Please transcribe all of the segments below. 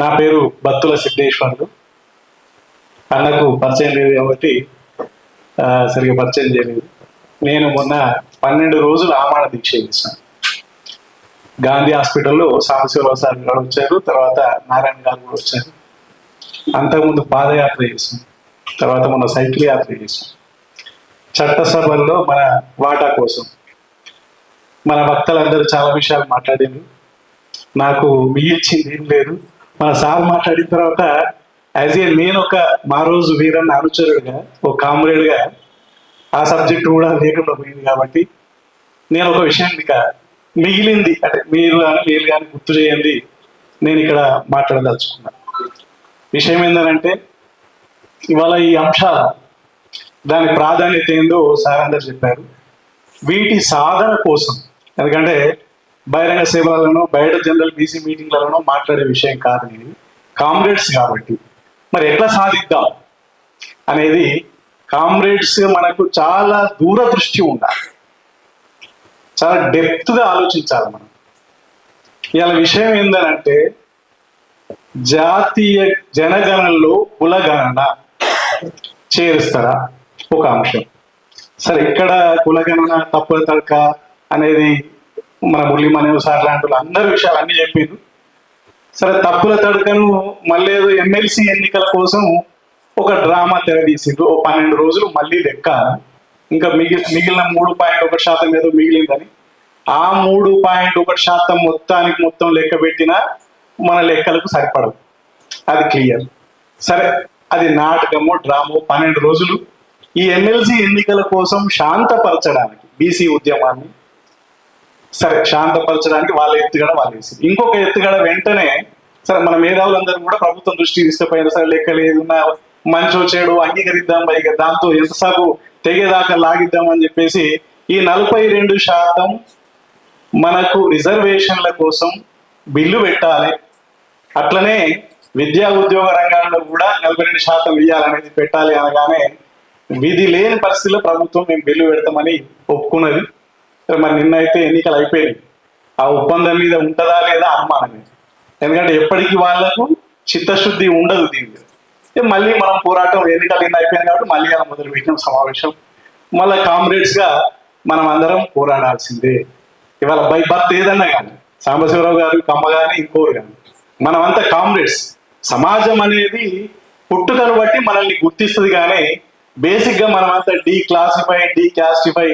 నా పేరు బత్తుల సిద్ధేశ్వరుడు. అన్నకు పరిచయం లేదు కాబట్టి సరిగ్గా పరిచయం చేయలేదు. నేను మొన్న పన్నెండు రోజులు ఆమాడ దీక్ష చేశాను. గాంధీ హాస్పిటల్లో సాంబశివరావు సార్ గారు వచ్చారు తర్వాత నారాయణ గారు కూడా వచ్చారు. అంతకుముందు పాదయాత్ర చేశాం తర్వాత మన సైకిల్ యాత్ర చేశాం చట్టసభల్లో మన వాటా కోసం మన భక్తులందరూ చాలా విషయాలు మాట్లాడారు. నాకు మిగిల్చింది ఏం లేదు. మన సార్ మాట్లాడిన తర్వాత యాజ్ ఏ నేను ఒక మా రోజు వీరన్న అనుచరుడుగా ఒక కామ్రేడ్గా ఆ సబ్జెక్ట్ కూడా లేకుండా పోయింది కాబట్టి నేను ఒక విషయం ఇక మిగిలింది అంటే మీరు కానీ మీరు కానీ గుర్తు చేయండి నేను ఇక్కడ మాట్లాడదలుచుకున్నా. విషయం ఏంటంటే ఇవాళ ఈ అంశాలు దాని ప్రాధాన్యత ఏందో సార్ అందరు చెప్పారు. వీటి సాధన కోసం ఎందుకంటే బహిరంగ సేవలలోనో బయట జనరల్ బీసీ మీటింగ్లలోనో మాట్లాడే విషయం కాదు ఇది. కామ్రేడ్స్ కాబట్టి. మరి ఎట్లా సాధిద్దాం అనేది కామ్రేడ్స్ మనకు చాలా దూరదృష్టి ఉండాలి. చాలా డెప్త్గా ఆలోచించాలి మనం. ఇవాళ విషయం ఏంటంటే జాతీయ జనగణనలో కులగణన చేరుస్తారా? ఒక అంశం. సరే ఇక్కడ కులగణన తప్పుల తడక అనేది మన మురళి మనోజ్ సార్ లాంటి వాళ్ళు అందరి విషయాలు అన్ని చెప్పిండ్రు సరే తప్పుల తడకను మళ్ళీ ఎమ్మెల్సీ ఎన్నికల కోసం ఒక డ్రామా తెరదీసిండ్రు ఓ పన్నెండు రోజులు మళ్ళీ లెక్క. ఇంకా మిగిలి మిగిలిన మూడు పాయింట్ ఒకటి శాతం ఏదో మిగిలిందని. ఆ మూడు పాయింట్ ఒకటి శాతం మొత్తానికి మొత్తం లెక్క పెట్టినా మన లెక్కలకు సరిపడదు. అది క్లియర్. సరే అది నాటకమో డ్రామో పన్నెండు రోజులు ఈ ఎమ్మెల్సీ ఎన్నికల కోసం శాంతపరచడానికి బీసీ ఉద్యమాన్ని సరే శాంతపరచడానికి వాళ్ళ ఎత్తుగడ వాళ్ళు వేసింది. ఇంకొక ఎత్తుగడ వెంటనే సరే మన మేధావులందరూ కూడా ప్రభుత్వం దృష్టి తీసుకుపోయిన సరే లెక్క లేదు మంచో చెడు అంగీకరిద్దాం పైగా దాంతో ఎంతసేపు తెగేదాకా లాగిద్దాం అని చెప్పేసి ఈ నలభై రెండు శాతం మనకు రిజర్వేషన్ల కోసం బిల్లు పెట్టాలి. అట్లనే విద్యా ఉద్యోగ రంగాల్లో కూడా నలభై రెండు శాతం ఇవ్వాలనేది పెట్టాలి అనగానే విధి లేని పరిస్థితిలో ప్రభుత్వం మేము బిల్లు పెడతామని ఒప్పుకున్నది. మరి నిన్న అయితే ఎన్నికలు అయిపోయింది ఆ ఒప్పందం మీద ఉంటుందా లేదా అనుమానమే. ఎందుకంటే ఎప్పటికీ వాళ్ళకు చిత్తశుద్ధి ఉండదు దీని మళ్ళీ మనం పోరాటం ఎన్నికలు నిన్న అయిపోయింది కాబట్టి మళ్ళీ అలా మొదలు పెట్టిన సమావేశం. మళ్ళీ కామ్రేడ్స్గా మనం అందరం పోరాడాల్సిందే. ఇవాళ బై బర్త్ ఏదన్నా కానీ సాంబశివరావు గారు కమ్మ కానీ ఇంకోరు కానీ మనమంతా కామ్రేడ్స్. సమాజం అనేది పుట్టుకను బట్టి మనల్ని గుర్తిస్తుంది కానీ బేసిక్గా మనమంతా డీ క్లాసిఫై డీ క్యాస్టిఫై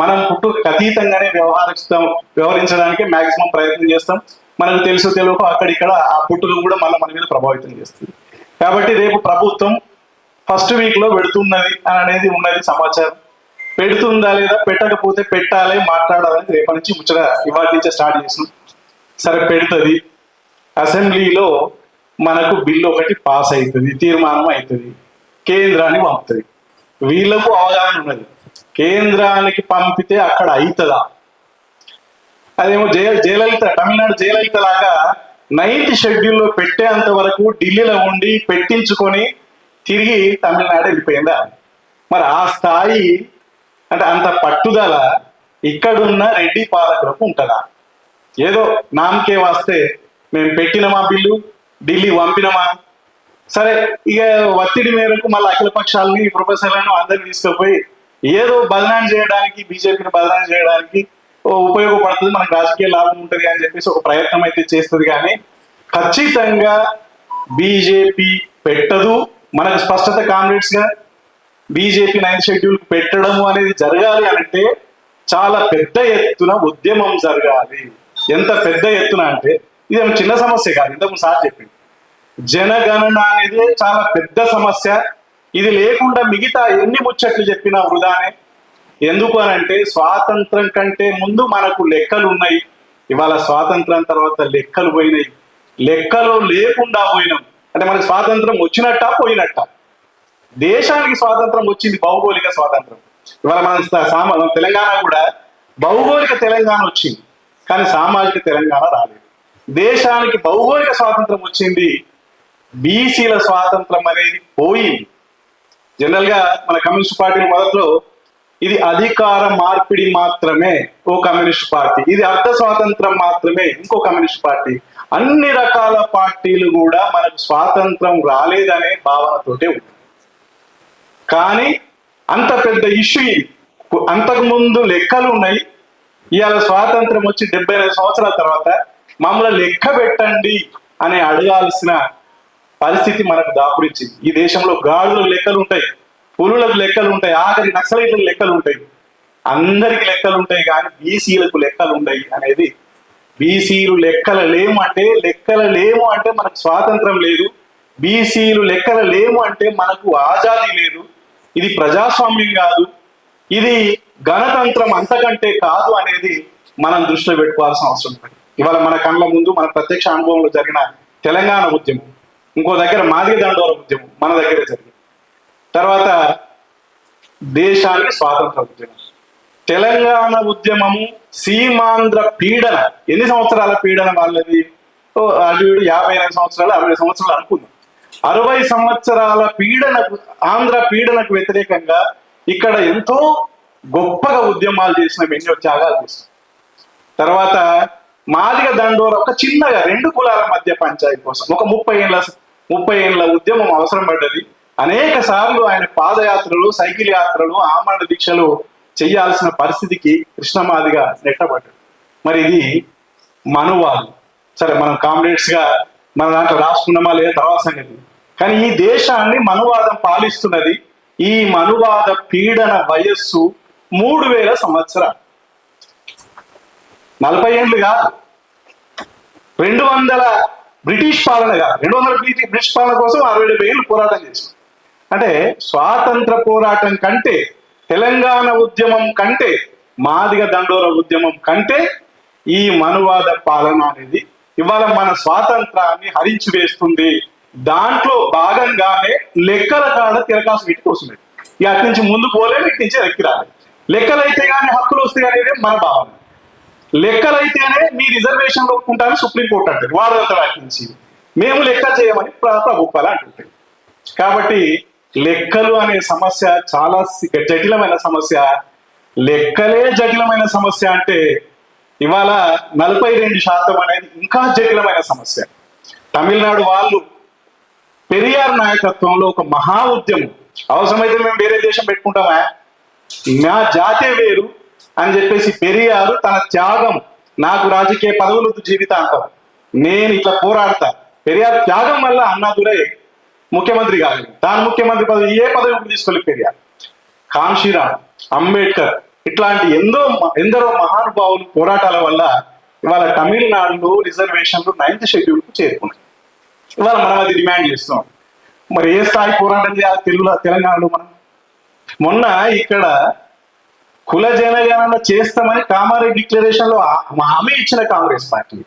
మనం పుట్టుకు అతీతంగానే వ్యవహరిస్తాం వ్యవహరించడానికి మాక్సిమం ప్రయత్నం చేస్తాం. మనకు తెలుసు తెలుగు అక్కడిక్కడ ఆ పుట్టును కూడా మళ్ళీ మన మీద ప్రభావితం చేస్తుంది. కాబట్టి రేపు ప్రభుత్వం ఫస్ట్ వీక్లో పెడుతున్నది అని అనేది ఉన్నది సమాచారం. పెడుతుందా లేదా పెట్టకపోతే పెట్టాలి మాట్లాడాలని రేపటి నుంచి ముచ్చట ఇవాళ నుంచే స్టార్ట్ చేసినాం సరే పెడుతుంది. అసెంబ్లీలో మనకు బిల్లు ఒకటి పాస్ అవుతుంది తీర్మానం అవుతుంది కేంద్రాన్ని పంపుతుంది. వీళ్ళకు అవగాహన ఉన్నది. కేంద్రానికి పంపితే అక్కడ అవుతుందా అదేమో జయ జయలలిత తమిళనాడు జయలలిత లాగా నైట్ షెడ్యూల్లో పెట్టేంత వరకు ఢిల్లీలో ఉండి పెట్టించుకొని తిరిగి తమిళనాడు వెళ్ళిపోయిందా? మరి ఆ స్థాయి అంటే అంత పట్టుదల ఇక్కడున్న రెడ్డి పాలకులకు ఉంటుందా? ఏదో నామకే వస్తే మేము పెట్టినమా బిల్లు ఢిల్లీ పంపినమా సరే ఇక ఒత్తిడి మేరకు మళ్ళీ అఖిల పక్షాలని ప్రొఫెసర్లను అందరిని తీసుకుపోయి ఏదో బలనాన్ని చేయడానికి బీజేపీని బలనాన్ని చేయడానికి ఉపయోగపడుతుంది మనకు రాజకీయ లాభం ఉంటుంది అని చెప్పేసి ఒక ప్రయత్నం అయితే చేస్తుంది కానీ ఖచ్చితంగా బీజేపీ పెట్టదు. మనకు స్పష్టత కామ్రేడ్స్గా బీజేపీ నైన్ షెడ్యూల్ పెట్టడము అనేది జరగాలి అంటే చాలా పెద్ద ఎత్తున ఉద్యమం జరగాలి. ఎంత పెద్ద ఎత్తున అంటే ఇది చిన్న సమస్య కాదు ఇంతకు సార్ చెప్పింది. జనగణన అనేది చాలా పెద్ద సమస్య. ఇది లేకుండా మిగతా ఎన్ని ముచ్చట్లు చెప్పినా వృధానే. ఎందుకు అని అంటే స్వాతంత్రం కంటే ముందు మనకు లెక్కలు ఉన్నాయి. ఇవాళ స్వాతంత్రం తర్వాత లెక్కలు పోయినాయి. లెక్కలు లేకుండా పోయినాం. అంటే మనకు స్వాతంత్రం వచ్చినట్ట పోయినట్ట? దేశానికి స్వాతంత్రం వచ్చింది భౌగోళిక స్వాతంత్రం. ఇవాళ మన తెలంగాణ కూడా భౌగోళిక తెలంగాణ వచ్చింది. కానీ సామాజిక తెలంగాణ రాలేదు. దేశానికి భౌగోళిక స్వాతంత్రం వచ్చింది. బీసీల స్వాతంత్రం అనేది పోయింది. జనరల్గా మన కమ్యూనిస్ట్ పార్టీ మొదట్లో ఇది అధికార మార్పిడి మాత్రమే ఓ కమ్యూనిస్ట్ పార్టీ. ఇది అర్థ స్వాతంత్రం మాత్రమే ఇంకో కమ్యూనిస్ట్ పార్టీ. అన్ని రకాల పార్టీలు కూడా మనకు స్వాతంత్రం రాలేదనే భావనతోటే ఉంది. కానీ అంత పెద్ద ఇష్యూ అంతకు అంతకుముందు లెక్కలు ఉన్నాయి. ఇవాళ స్వాతంత్రం వచ్చి డెబ్బై ఐదు సంవత్సరాల తర్వాత మమ్మల్ని లెక్క పెట్టండి అని అడగాల్సిన పరిస్థితి మనకు దాపురించింది. ఈ దేశంలో గాడులకు లెక్కలు ఉంటాయి పులులకు లెక్కలు ఉంటాయి ఆఖరి నక్సలైట్లకు లెక్కలు ఉంటాయి. అందరికి లెక్కలు ఉంటాయి కానీ బీసీలకు లెక్కలు ఉంటాయి అనేది. బీసీలు లెక్కల లేము అంటే లెక్కల లేము అంటే మనకు స్వాతంత్రం లేదు. బీసీలు లెక్కల లేము అంటే మనకు ఆజాదీ లేదు. ఇది ప్రజాస్వామ్యం కాదు. ఇది గణతంత్రం అంతకంటే కాదు అనేది మనం దృష్టిలో పెట్టుకోవాల్సిన అవసరం ఉంది ఇవాళ మన కళ్ళ ముందు మన ప్రత్యక్ష అనుభవంలో జరిగిన తెలంగాణ ఉద్యమం. ఇంకో దగ్గర మాదిగ దండోర ఉద్యమం మన దగ్గర జరిగింది. తర్వాత దేశానికి స్వాతంత్ర ఉద్యమం. తెలంగాణ ఉద్యమము సీమాంధ్ర పీడన ఎన్ని సంవత్సరాల పీడన వాళ్ళది? అటు యాభై ఎనిమిది సంవత్సరాలు అరవై సంవత్సరాలు అనుకుందాం. అరవై సంవత్సరాల పీడనకు ఆంధ్ర పీడనకు వ్యతిరేకంగా ఇక్కడ ఎంతో గొప్పగా ఉద్యమాలు చేసిన ఎన్నో త్యాగాలు చేసిన. తర్వాత మాదిగ దండోర ఒక చిన్నగా రెండు కులాల మధ్య పంచాయతీ కోసం ఒక ముప్పై ఏళ్ళ ముప్పై ఏళ్ళ ఉద్యమం అవసరం పడ్డది. అనేక సార్లు ఆయన పాదయాత్రలు సైకిల్ యాత్రలు ఆమరణ దీక్షలు చేయాల్సిన పరిస్థితికి కృష్ణమాదిగా నెట్టబడ్డాడు. మరి ఇది మనువాదు. సరే మనం కామ్రేడ్స్గా మన దాంట్లో రాసుకున్నామా లేదా తర్వాత సంగతి. కానీ ఈ దేశాన్ని మనువాదం పాలిస్తున్నది ఈ మనువాద పీడన వయస్సు మూడు వేల సంవత్సరాలు. నలభై ఏళ్ళు కాదు. రెండు వందల బ్రిటిష్ పాలన కాదు. రెండు వందల బ్రిటి- బ్రిటిష్ పాలన కోసం అరవై డెబ్బై ఏళ్ళు పోరాటం చేశాం అంటే స్వాతంత్ర పోరాటం కంటే తెలంగాణ ఉద్యమం కంటే మాదిగ దండోర ఉద్యమం కంటే ఈ మనువాద పాలన అనేది ఇవాళ మన స్వాతంత్రాన్ని హరించి వేస్తుంది. దాంట్లో భాగంగానే లెక్కల కాడ తిరకాసు పెట్టి ఇక అటు నుంచి ముందు పోలేదు ఇటు నుంచి ఎక్కి రాలేదు లెక్కలైతే కానీ హక్కులు వస్తాయి అనేది మన భావన. లెక్కలైతేనే మీ రిజర్వేషన్ ఒప్పుకుంటారని సుప్రీంకోర్టు అంటారు వాడదంతా వాటి నుంచి మేము లెక్క చేయమని ప్రభుత్వాలు అంటుంటాయి కాబట్టి లెక్కలు అనే సమస్య చాలా జటిలమైన సమస్య. లెక్కలే జటిలమైన సమస్య అంటే ఇవాళ నలభై రెండు శాతం అనేది ఇంకా జటిలమైన సమస్య. తమిళనాడు వాళ్ళు పెరియార్ నాయకత్వంలో ఒక మహా ఉద్యమం. అవసరమైతే మేము వేరే దేశం పెట్టుకుంటామా? నా జాతే వేరు అని చెప్పేసి పెరియారు తన త్యాగం నాకు రాజకీయ పదవులు జీవితాంతం. నేను ఇట్లా పోరాడతా. పెరియార్ త్యాగం వల్ల అన్నాదురై ముఖ్యమంత్రి కాదు తాను ముఖ్యమంత్రి పదవి ఏ పదవి తీసుకోలేదు పెరియార్ కాంశీరామ్ అంబేద్కర్ ఇట్లాంటి ఎందో ఎందరో మహానుభావులు పోరాటాల వల్ల ఇవాళ తమిళనాడులో రిజర్వేషన్లు నైన్త్ షెడ్యూల్కు చేరుకున్నాయి. ఇవాళ మనం అది డిమాండ్ చేస్తాం మరి ఏ స్థాయి పోరాటం చేయాలి? తెలుగులో తెలంగాణలో మనం? మొన్న ఇక్కడ కుల జనగణన చేస్తామని కామారెడ్డి డిక్లరేషన్లో హామీ ఇచ్చిన కాంగ్రెస్ పార్టీ.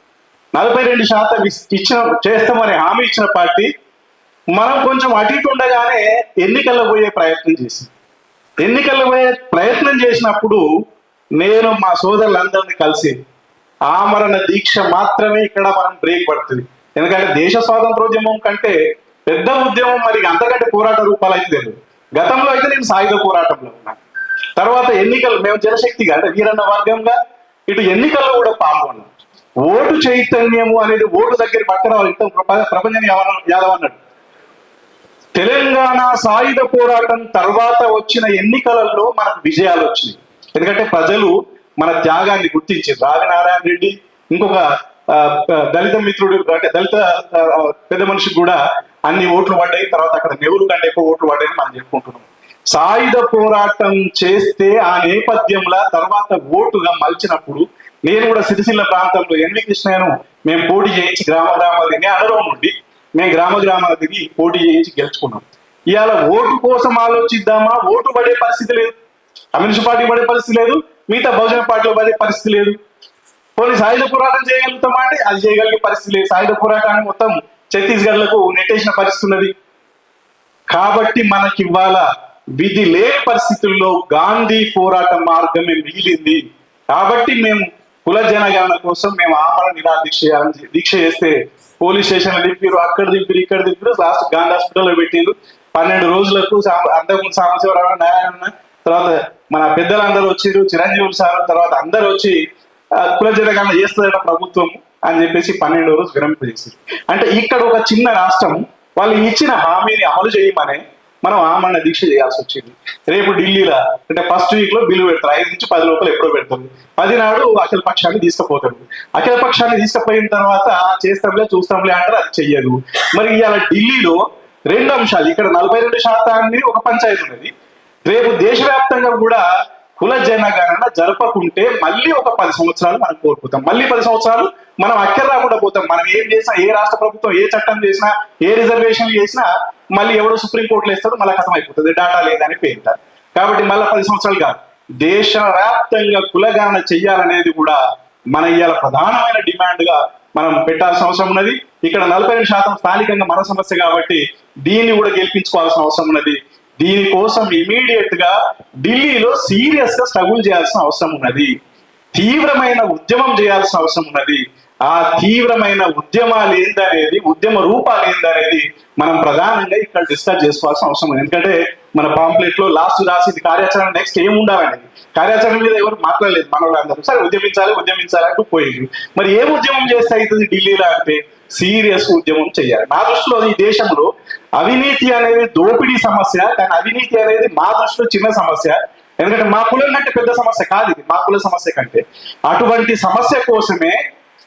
నలభై రెండు శాతం ఇచ్చిన చేస్తామని హామీ ఇచ్చిన పార్టీ మనం కొంచెం అటు ఇటు ఉండగానే ఎన్నికల్లో పోయే ప్రయత్నం చేసింది. ఎన్నికల్లో పోయే ప్రయత్నం చేసినప్పుడు నేను మా సోదరులందరినీ కలిసి ఆమరణ దీక్ష మాత్రమే ఇక్కడ మనం బ్రేక్ పడుతుంది. ఎందుకంటే దేశ స్వాతంత్రోద్యమం కంటే పెద్ద ఉద్యమం మరి అంతకంటే పోరాట రూపాలు అయితే తెలియదు గతంలో అయితే నేను సాయుధ పోరాటంలో ఉన్నాను. తర్వాత ఎన్నికలు మేము జనశక్తిగా అంటే వీరన్న వర్గంగా ఇటు ఎన్నికల్లో కూడా పాల్గొన్నాం. ఓటు చైతన్యము అనేది ఓటు దగ్గర పక్కన ఇంత ప్రపంచం యాదవ్ అన్నాడు. తెలంగాణ సాయుధ పోరాటం తర్వాత వచ్చిన ఎన్నికలలో మనకు విజయాలు వచ్చినాయి. ఎందుకంటే ప్రజలు మన త్యాగాన్ని గుర్తించారు. రాజనారాయణ రెడ్డి ఇంకొక దళిత మిత్రుడు అంటే దళిత పెద్ద మనిషికి కూడా అన్ని ఓట్లు పడ్డాయి. తర్వాత అక్కడ నెహ్రూ కంటే ఎక్కువ ఓట్లు పడ్డాయని మనం చెప్పుకుంటున్నాం. సాయుధ పోరాటం చేస్తే ఆ నేపథ్యంలో తర్వాత ఓటుగా మలిచినప్పుడు నేను కూడా సిరిసిల్ల ప్రాంతంలో ఎన్వి కృష్ణను మేము పోటీ చేయించి గ్రామ గ్రామాలు తిరిగి అనరం నుండి మేము గ్రామ గ్రామాలు దిగి పోటీ చేయించి గెలుచుకున్నాం. ఇవాళ ఓటు కోసం ఆలోచిద్దామా? ఓటు పడే పరిస్థితి లేదు. కమ్యూనిస్ట్ పార్టీ పడే పరిస్థితి లేదు. మిగతా బహుజన పార్టీలో పడే పరిస్థితి లేదు. పోనీ సాయుధ పోరాటం చేయగలుగుతామా అంటే అది చేయగలిగే పరిస్థితి లేదు. సాయుధ పోరాటాన్ని మొత్తం ఛత్తీస్గఢ్లకు నెట్టేసిన పరిస్థితి ఉన్నది. కాబట్టి మనకి ఇవాళ విధి లేని పరిస్థితుల్లో గాంధీ పోరాట మార్గమే మిగిలింది. కాబట్టి మేము కుల జనగణన కోసం మేము ఆమరణ నిరాహార దీక్ష చేయాలని దీక్ష చేస్తే పోలీస్ స్టేషన్ దింపారు అక్కడ దింపారు ఇక్కడ దింపారు లాస్ట్ గాంధీ హాస్పిటల్లో పెట్టారు పన్నెండు రోజులకు అంతకుముందు సాంబశివరావు నారాయణ తర్వాత మన పెద్దలందరూ వచ్చారు చిరంజీవులు సార్ తర్వాత అందరూ వచ్చి కుల జనగణన చేస్తుందట ప్రభుత్వం అని చెప్పేసి పన్నెండు రోజు విరమింపజేసింది అంటే ఇక్కడ ఒక చిన్న రాష్ట్రం వాళ్ళు ఇచ్చిన హామీని అమలు చేయమని మనం ఆమరణ దీక్ష చేయాల్సి వచ్చింది. రేపు ఢిల్లీలో అంటే ఫస్ట్ వీక్లో బిల్లు పెడతారు. ఐదు నుంచి పది లోపల ఎప్పుడో పెడతారు. పది నాడు అఖిల పక్షాన్ని తీసుకుపోతాడు అఖిల పక్షాన్ని తీసుకుపోయిన తర్వాత చేస్తాంలే చూస్తాంలే అంటారు అది చెయ్యదు. మరి ఇవాళ ఢిల్లీలో రెండు అంశాలు ఇక్కడ నలభై రెండు శాతాన్ని ఒక పంచాయతీ ఉన్నది. రేపు దేశవ్యాప్తంగా కూడా కుల జనగణన జరపకుంటే మళ్ళీ ఒక పది సంవత్సరాలు మనం కోల్పోతాం. మళ్ళీ పది సంవత్సరాలు మనం అక్కడ రాకుండా పోతాం. మనం ఏం చేసినా ఏ రాష్ట్ర ప్రభుత్వం ఏ చట్టం చేసినా ఏ రిజర్వేషన్ చేసినా మళ్ళీ ఎవడో సుప్రీంకోర్టులో ఇస్తాడో మళ్ళీ కథం అయిపోతుంది డేటా లేదని పేరుతారు కాబట్టి మళ్ళీ పది సంవత్సరాలు కాదు. దేశవ్యాప్తంగా కులగాన చెయ్యాలనేది కూడా మన ఇవాళ ప్రధానమైన డిమాండ్గా మనం పెట్టాల్సిన అవసరం ఉన్నది. ఇక్కడ నలభై రెండు శాతం స్థానికంగా మన సమస్య కాబట్టి దీన్ని కూడా గెలిపించుకోవాల్సిన అవసరం ఉన్నది. దీనికోసం ఇమీడియట్గా ఢిల్లీలో సీరియస్గా స్ట్రగుల్ చేయాల్సిన అవసరం ఉన్నది. తీవ్రమైన ఉద్యమం చేయాల్సిన అవసరం ఉన్నది. ఆ తీవ్రమైన ఉద్యమాలు ఏందనేది ఉద్యమ రూపాలు ఏందనేది మనం ప్రధానంగా ఇక్కడ డిస్కస్ చేసుకోవాల్సిన అవసరం ఉంది ఎందుకంటే మన పాంప్లెట్లో లాస్ట్ రాసింది కార్యాచరణ నెక్స్ట్ ఏం ఉండాలండి కార్యాచరణ మీద ఎవరు మాట్లాడలేదు మన అందరూ సరే ఉద్యమించాలి ఉద్యమించాలి అంటూ పోయింది. మరి ఏం ఉద్యమం చేస్తే అవుతుంది ఢిల్లీలో అంటే సీరియస్ ఉద్యమం చేయాలి. నా దృష్టిలో ఈ దేశంలో అవినీతి అనేది దోపిడీ సమస్య కానీ అవినీతి అనేది మా దృష్టిలో చిన్న సమస్య. ఎందుకంటే మా కులం కంటే పెద్ద సమస్య కాదు ఇది. మా కుల సమస్య కంటే. అటువంటి సమస్య కోసమే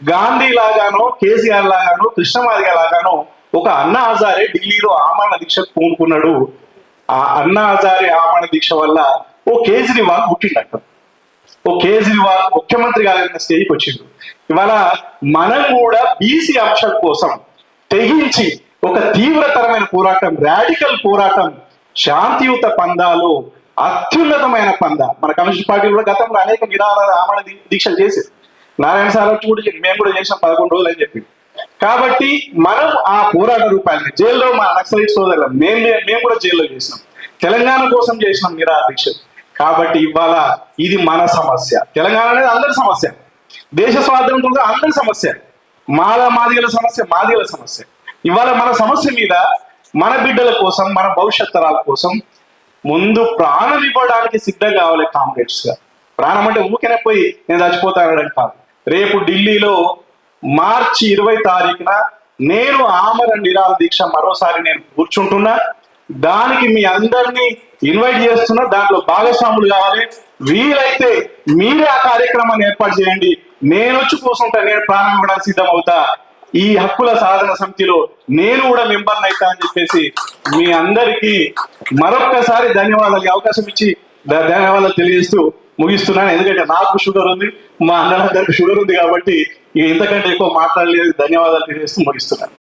గాంధీ లాగానో కేసీఆర్ లాగానో కృష్ణమాదిగ లాగానో ఒక అన్నా హజారే ఢిల్లీలో ఆమరణ దీక్ష పూనుకున్నాడు. ఆ అన్నా హజారే ఆమరణ దీక్ష వల్ల ఓ కేజ్రీవాల్ పుట్టిండట. ఓ కేజ్రీవాల్ ముఖ్యమంత్రి కాగలిగిన స్టేజ్కి వచ్చిండు. ఇవాళ మనం కూడా బీసీ అంశం కోసం తెగించి ఒక తీవ్రతరమైన పోరాటం రాడికల్ పోరాటం శాంతియుత పందాలు అత్యున్నతమైన పంద. మన కమ్యూనిస్ట్ పార్టీ కూడా గతంలో అనేక నిరాహార ఆమరణ దీక్షలు చేశారు. నారాయణ సార్ వచ్చి కూడా చెప్పి, మేము కూడా చేసాం పదకొండు రోజులు అని చెప్పి. కాబట్టి మనం ఆ పోరాట రూపాయలని జైల్లో మా నక్సలైట్ సోదరులు మేము మేము కూడా జైల్లో చేసినాం. తెలంగాణ కోసం చేసినాం నిరాదీక్ష కాబట్టి ఇవాళ ఇది మన సమస్య. తెలంగాణ అనేది అందరి సమస్య. దేశ స్వాతంత్రం కూడా అందరి సమస్య. మాల మాదిగల సమస్య మాదిగల సమస్య. ఇవాళ మన సమస్య మీద మన బిడ్డల కోసం మన భవిష్యత్ తరాల కోసం ముందు ప్రాణం ఇవ్వడానికి సిద్ధం కావాలి కామ్రేడ్స్గా ప్రాణం అంటే ఊరికనే పోయి నేను చచ్చిపోతానని కాదు. రేపు ఢిల్లీలో మార్చి ఇరవై తారీఖున నేను ఆమర నిరాల దీక్ష మరోసారి నేను కూర్చుంటున్నా. దానికి మీ అందరినీ ఇన్వైట్ చేస్తున్నా. దాంట్లో భాగస్వాములు కావాలి. వీలైతే మీరే ఆ కార్యక్రమాన్ని ఏర్పాటు చేయండి. నేను వచ్చి కూర్చుంటా. నేను ప్రారంభించడానికి సిద్ధం అవుతా ఈ హక్కుల సాధన సమితిలో నేను కూడా మెంబర్ అవుతా అని చెప్పేసి మీ అందరికీ మరొక్కసారి ధన్యవాదాలు అవకాశం ఇచ్చి ధన్యవాదాలు తెలియజేస్తూ ముగిస్తున్నాను. ఎందుకంటే నాకు షుగర్ ఉంది మా అన్నలందరికీ షుగర్ ఉంది కాబట్టి ఇంతకంటే ఎక్కువ మాట్లాడలేదు. ధన్యవాదాలు తెలియజేస్తూ ముగిస్తున్నాను.